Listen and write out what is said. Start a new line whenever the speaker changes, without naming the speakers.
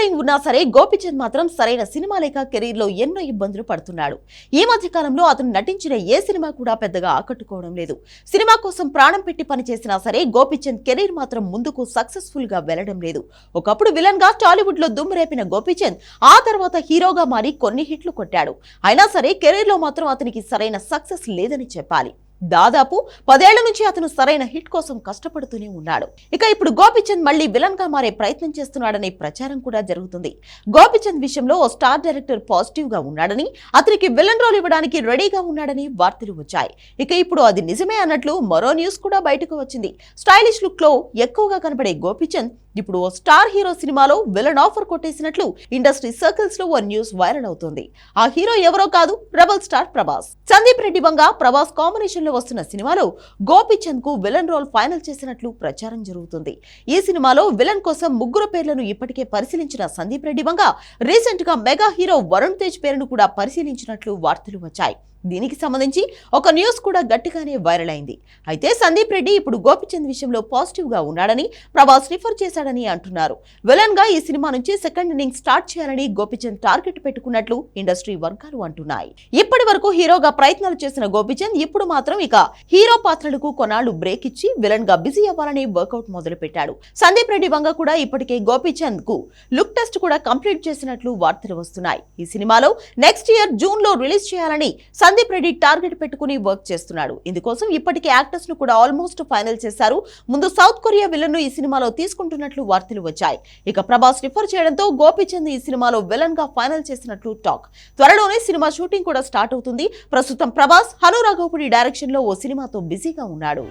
Following ఉన్నా సరే గోపిచంద్ మాత్రం సరైన సినిమా లేక కెరీర్లో ఎన్నో ఇబ్బందులు పడుతున్నాడు ఈ మధ్య కాలంలో అతను నటించిన ఏ సినిమా కూడా పెద్దగా ఆకట్టుకోవడం లేదు సినిమా కోసం ప్రాణం పెట్టి పనిచేసినా సరే గోపిచంద్ కెరీర్ మాత్రం ముందుకు సక్సెస్ఫుల్గా వెళ్ళడం లేదు ఒకప్పుడు విలన్గా టాలీవుడ్లో దుమ్మురేపిన గోపిచంద్ ఆ తర్వాత హీరోగా మారి కొన్ని హిట్లు కొట్టాడు అయినా సరే కెరీర్లో మాత్రం అతనికి సరైన సక్సెస్ లేదని చెప్పాలి దాదాపు పదేళ్ళ నుంచి అతను సరైన హిట్ కోసం కష్టపడుతూనే ఉన్నాడు. ఇక ఇప్పుడు గోపిచంద్ మళ్ళీ విలన్గా మారే ప్రయత్నం చేస్తున్నాడనే ప్రచారం కూడా జరుగుతుంది. గోపిచంద్ విషయంలో ఓ స్టార్ డైరెక్టర్ పాజిటివ్గా ఉన్నాడని అతనికి విలన్ రోల్ ఇవ్వడానికి రెడీగా ఉన్నాడని వార్తలు వచ్చాయి. ఇక ఇప్పుడు అది నిజమే అన్నట్లు మరో న్యూస్ కూడా బయటకు వచ్చింది. స్టైలిష్ లుక్లో ఎక్కువగా కనబడే గోపిచంద్ ఇప్పుడు ఓ స్టార్ హీరో సినిమాలో విలన్ ఆఫర్ కొట్టేసినట్లు ఇండస్ట్రీ సర్కిల్స్లో ఓ న్యూస్ వైరల్ అవుతోంది. ఆ హీరో ఎవరో కాదు రెబల్ స్టార్ ప్రభాస్. సందీప్ రెడ్డి బంగ ప్రభాస్ కాంబినేషన్లో వస్తున్న సినిమాలో గోపిచంద్కు విలన్ రోల్ ఫైనల్ చేసినట్లు ప్రచారం జరుగుతుంది. ఈ సినిమాలో విలన్ కోసం ముగ్గురు పేర్లను ఇప్పటికే పరిశీలించిన సందీప్ రెడ్డి బంగ రీసెంట్గా మెగా హీరో వరుణ్ తేజ్ పేరును కూడా పరిశీలించినట్లు వార్తలు వచ్చాయి. దీనికి సంబంధించి ఒక న్యూస్ కూడా గట్టిగానే వైరల్ అయింది. అయితే సందీప్ రెడ్డి ఇప్పుడు గోపిచంద్ విషయంలో పాజిటివ్గా ఉన్నాడని ప్రభాస్ రిఫర్ చేశాడని అంటున్నారు. విలన్గా ఈ సినిమా నుంచి సెకండ్ ఇన్నింగ్ స్టార్ట్ చేయాలని గోపిచంద్ టార్గెట్ పెట్టుకున్నట్లు ఇండస్ట్రీ వర్గాలు అంటున్నాయి. ఇప్పటి వరకు హీరోగా ప్రయత్నాలు చేసిన గోపిచంద్ ఇప్పుడు మాత్రం ఇక హీరో పాత్రలకు కొన్నాళ్ళు బ్రేక్ ఇచ్చి విలన్గా బిజీ అవ్వాలని వర్కౌట్ మొదలు పెట్టాడు సందీప్ రెడ్డి వంగ కూడా ఇప్పటికే గోపిచంద్కు లుక్ టెస్ట్ కూడా కంప్లీట్ చేసినట్లు వార్తలు వస్తున్నాయి. ఈ సినిమాలో నెక్స్ట్ ఇయర్ జూన్లో రిలీజ్ చేయాలని సందీప్ రెడ్డి టార్గెట్ పెట్టుకుని వర్క్ చేస్తున్నాడు. ఇందుకోసం ఇప్పటికే యాక్టర్స్ను కూడా ఆల్మోస్ట్ ఫైనల్ చేశారు. ముందు సౌత్ కొరియా విలన్ను ఈ సినిమాలో తీసుకుంటున్నట్లు వార్తలు వచ్చాయి. ఇక ప్రభాస్ రిఫర్ చేయడంతో గోపిచంద్ ఈ సినిమాలో విలన్గా ఫైనల్ చేసినట్లు టాక్. త్వరలోనే సినిమా షూటింగ్ కూడా స్టార్ట్ అవుతుంది. ప్రస్తుతం ప్రభాస్ హను రాఘవపుడి డైరెక్షన్లో ఓ సినిమాతో బిజీగా ఉన్నాడు.